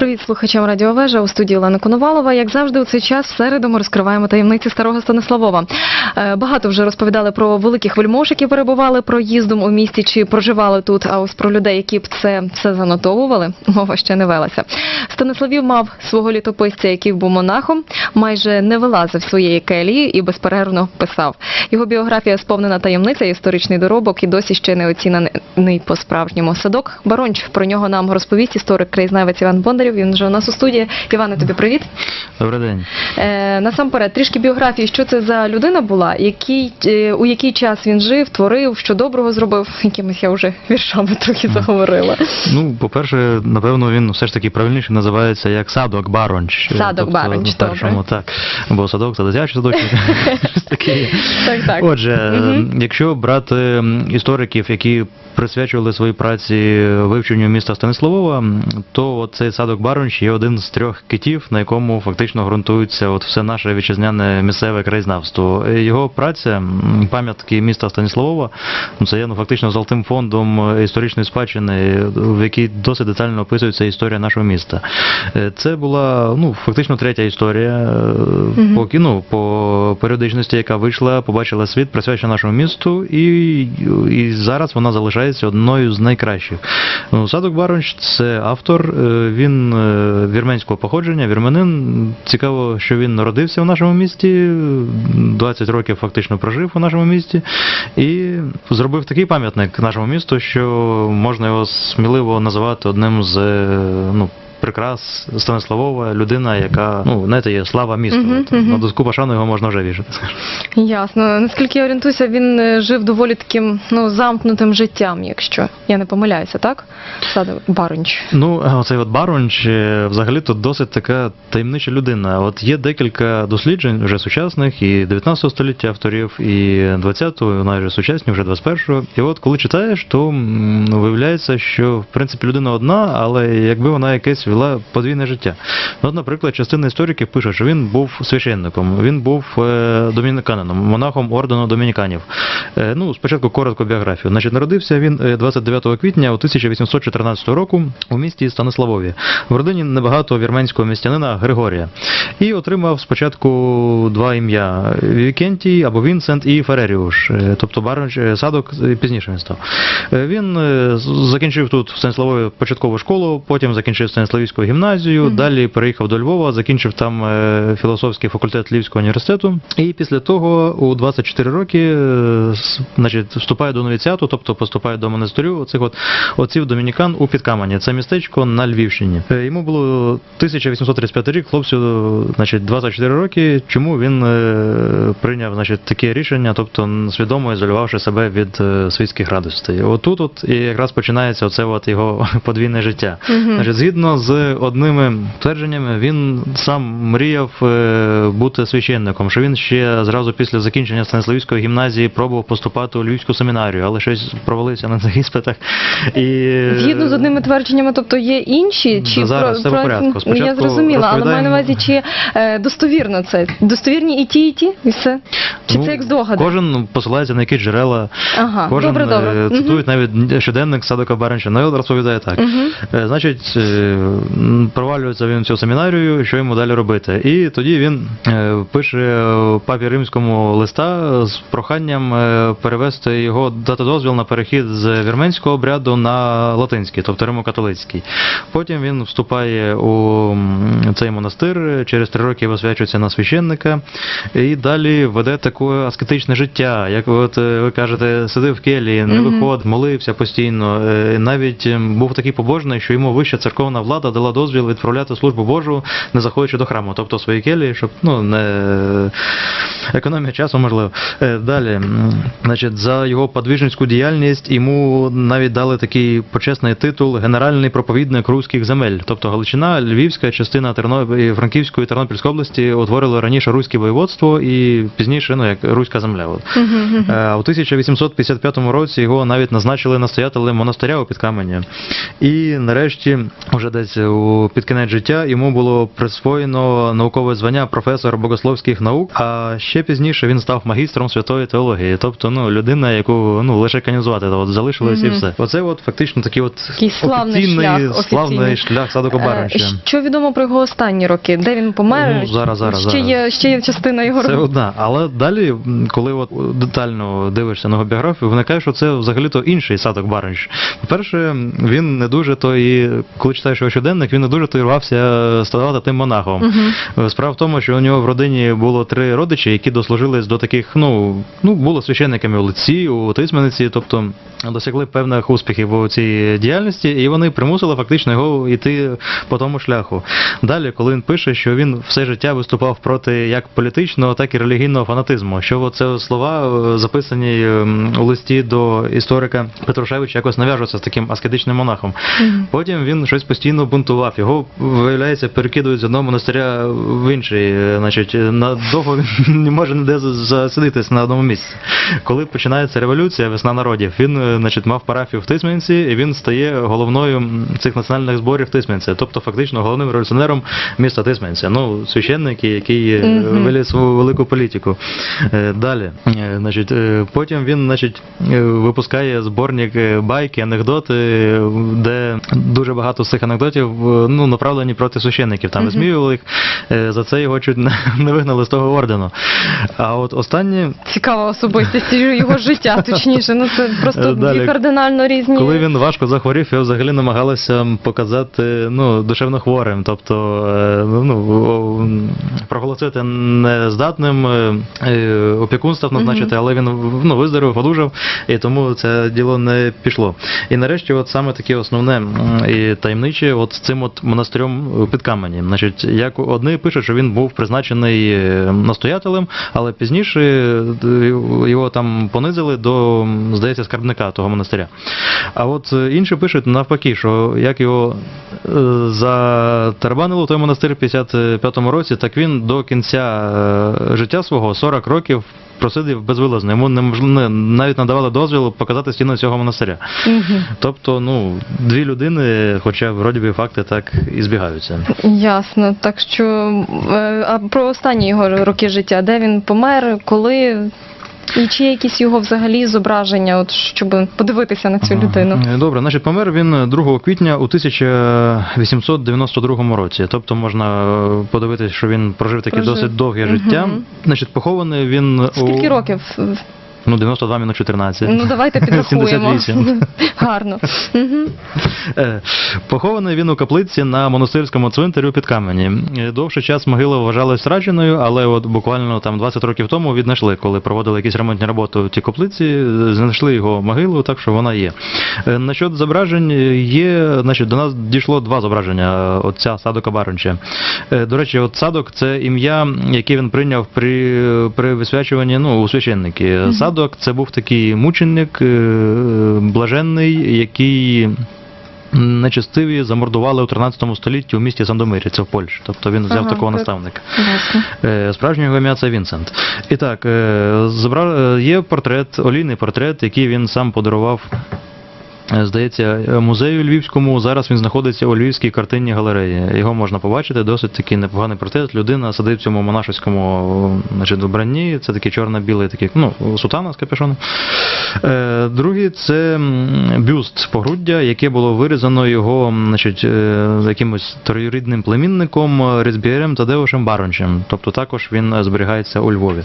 Привіт слухачам Радіовежа у студії Олена Коновалова. Як завжди, у цей час в середу ми розкриваємо таємниці старого Станиславова. Е, Багато вже розповідали про великих вельмож, які перебували проїздом у місті чи проживали тут. А ось про людей, які б це все занотовували, мова ще не велася. Станиславів мав свого літописця, який був монахом, майже не вилазив своєї келії і безперервно писав. Його біографія сповнена таємниця, історичний доробок і досі ще не оцінений по справжньому. Садок Баронч про нього нам розповість історик краєзнавець Іван Бондарів. Він вже у нас у студії. Іване, тобі привіт. Добрий день. Е, насамперед, трішки біографії, що це за людина була, який, е, у який час він жив, творив, що доброго зробив. Якимись я вже віршами трохи заговорила. Ну, по-перше, напевно, він все ж таки правильніше називається як садок Баронч. Садок Тобто, Баронч, першому, так. Бо садок це дитячий садочок. Так, так. Отже, якщо брати істориків, які присвячували свої праці вивченню міста Станиславова, то цей садок Баронч є один з трьох китів, на якому фактично ґрунтується от все наше вітчизняне місцеве краєзнавство. Е, Його праця, пам'ятки міста Станиславова, ну, це є ну, фактично золотим фондом е, історичної спадщини, в якій досить детально описується історія нашого міста. Е, Це була ну, фактично третя історія по кіну, по періодичності, яка вийшла, побачила світ, присвячена нашому місту, і, і зараз вона залишається одною з найкращих. Ну, Садок Баронч це автор, е, е, вірменського походження, вірменин. Цікаво, що він народився в нашому місті, 20 років фактично прожив у нашому місті, і зробив такий пам'ятник нашому місту, що можна його сміливо називати одним з е, ну, прикрас Станиславова, людина, яка, ну, знаєте, є слава місту. Мгм, От, мгм. На доску пашану його можна вже вішати. Ясно. Наскільки я орієнтуюся, він е, жив доволі таким ну, замкнутим життям, якщо я не помиляюся, так? Садок Баронч. Ну, оцей от Баронч е, взагалі-то досить така таємнича людина. От є декілька досліджень вже сучасних, і 19 століття авторів, і 20-го, навіть сучасні, вже 21-го. І от коли читаєш, то виявляється, що в принципі людина одна, але якби вона якесь вела подвійне життя. Ну, наприклад, частина істориків пише, що він був священником, він був е, домініканином, монахом ордену домініканів. Е, ну, спочатку коротко біографію. Значить, народився він е, 29 квітня 1814 року у місті Станиславові, в родині небагатого вірменського містянина Григорія. І отримав спочатку два ім'я: Вікентій або Вінсент і Фереріуш. Е, Тобто Баронч е, садок е, пізніше він став. Е, Він е, закінчив тут в Станиславові початкову школу, потім закінчив Станиславівську гімназію, Мгм. далі переїхав до Львова, закінчив там е, філософський факультет Львівського університету. І після того у 24 роки е, значить, вступає до новіціату, тобто поступає до монастирю оцих от отців домінікан у Підкамані. Це містечко на Львівщині. Е, Йому було 1835 рік, хлопцю, значить, 24 роки. Чому він прийняв значить, таке рішення, тобто свідомо ізолювавши себе від світських радостей. Отут от і якраз починається оце от його подвійне життя. Мгм. Значить, згідно з одними твердженнями, він сам мріяв е, бути священником, що він ще зразу після закінчення Станиславівської гімназії пробував поступати у Львівську семінарію, але щось провалився на цих іспитах. І... Згідно з одними твердженнями, тобто є інші, чи Зараз все в порядку. я Спочатку зрозуміла, але маю на увазі, чи е, достовірно це? Достовірні і ті, і ті, і все? Чи Ну, це як здогади? Кожен посилається на якісь джерела, Ага, кожен добре, добре. е, цитують навіть щоденник Садока Баранча. Ну, розповідає так. Е, Значить, е, провалюється він в цю семінарію, що йому далі робити. І тоді він е, пише папі римському листа з проханням е, перевести його дати дозвіл на перехід з вірменського обряду на латинський, тобто римокатолицький. Потім він вступає у цей монастир, через три роки освячується на священника, і далі веде таке аскетичне життя. Як от е, ви кажете, сидив в келії, не Мгм. виходив, молився постійно. Навіть був такий побожний, що йому вища церковна влада дала дозвіл відправляти службу Божу, не заходячи до храму, тобто в своїй келії, щоб ну не економія часу можливо. Е, Далі, значить, за його подвижницьку діяльність йому навіть дали такий почесний титул Генеральний проповідник руських земель. Тобто Галичина, Львівська частина Терно... і Франківської Тернопільської області утворили раніше руське воєводство, і пізніше ну як руська земля. От. Е, У 1855 році його навіть назначили настоятелем монастиря у Підкамені. І нарешті, вже десь під кінець життя, йому було присвоєно наукове звання професор богословських наук. А ще пізніше він став магістром святої теології. Тобто, ну людина, яку ну лише канізувати, от залишилось і все. Оце от фактично такий от Такий славний офіційний, шлях, офіційний. славний шлях Садока Баранча. Що відомо про його останні роки? Де він помер? Ну, зараз, зараз, ще зараз. є ще є частина його Це одна. Але далі, коли от детально дивишся на його біографію, виникає, що це взагалі-то інший садок Баранч. По-перше, він не дуже то і коли читаєш його щоденник, він не дуже то і ставати тим монахом. Мгм. Справа в тому, що у нього в родині було три родичі, які дослужились до таких, ну, ну були священниками у лиці, у тисмениці, тобто досягли певних успіхів у цій діяльності, і вони примусили фактично його йти по тому шляху. Далі, коли він пише, що він все життя виступав проти як політичного, так і релігійного фанатизму, що це слова е, записані ем, у листі до історика Петрушевича, якось нав'яжуться з таким аскетичним монахом. Мгм. Потім він щось постійно бунтував. Його, виявляється, перекидують з одного монастиря в інший. Е, Значить, на довго він не може ніде за- засидитись на одному місці. Коли починається революція, весна народів, він е, значить, мав парафію в Тисменці, і він стає головною цих національних зборів Тисменці, тобто фактично головним революціонером міста Тисменця. Ну, священник, який е, виліз свою велику політику. Е, Далі, е, значить, е, потім він, значить, е, випускає зборник е, байки, анекдоти, е, де дуже багато з цих анекдотів е, ну, направлені проти священників. Там висміювали їх. Е, За це його чуть не вигнали з того ордену. А от останні, Цікава особистість його життя, точніше. Ну це просто Е, Далі. дві кардинально різні. коли він важко захворів, його взагалі намагалися показати ну, душевно хворим, тобто е, ну, проголосити нездатним, опікунство назначити, але він ну, виздоровів, одужав, і тому це діло не пішло. І нарешті, от саме таке основне і таємниче, от з цим от монастирем під камені. Значить, як одні пишуть, що він був призначений е, настоятелем, але пізніше е, його там понизили до, здається, скарбника того монастиря. А от е, інші пишуть навпаки, що як його е, затарабанило в той монастир в 55-му році, так він до кінця е, життя свого 40 років просидів безвилазно. Йому не- навіть надавали дозвіл показати стіну цього монастиря. Угу. Тобто, ну, дві людини, хоча вроді би факти так і збігаються. Ясно. Так що е, а про останні його роки життя, де він помер, коли. І чи є якісь його взагалі зображення, от щоб подивитися на цю людину? Е, Добре, значить, помер він 2 квітня у 1892 році. Тобто можна е, подивитися, що він прожив таке Прожив. досить довге життя. Значить, похований він Скільки у років? Ну 92 мінус 14. Ну давайте підрахуємо. 78. Гарно. Е, Похований він у каплиці на монастирському цвинтарі під камені. Е, Довший час могила вважалась радженою, але от буквально там 20 років тому віднайшли, коли проводили якісь ремонтні роботи в тій каплиці, е, знайшли його могилу, так що вона є. Е, Насчет зображень є, значить, до нас дійшло два зображення отця Садока Баронча. Е, До речі, от Садок це ім'я, яке він прийняв при, при висвячуванні ну, у священники. Мгм. Садок це був такий мученик, е, блаженний, який нечестиві замордували у 13 столітті у місті Сандомирі, це в Польщі. Тобто він взяв Ага, такого так. наставника. Е, Справжнє його ім'я це Вінсент. І так, е, е, є портрет, олійний портрет, який він сам подарував. Е, Здається, е, музею Львівському. Зараз він знаходиться у Львівській картинній галереї. Його можна побачити. Досить такий непоганий портрет. Людина сидить в цьому монашеському значить, вбранні. Це такий чорно-білий, такий, ну, сутана з капюшоном. Е, Другий це бюст погруддя, яке було вирізано його значить, е, якимось троюрідним племінником е, Різбієрем Тадеушем Барончем. Тобто також він е, зберігається у Львові.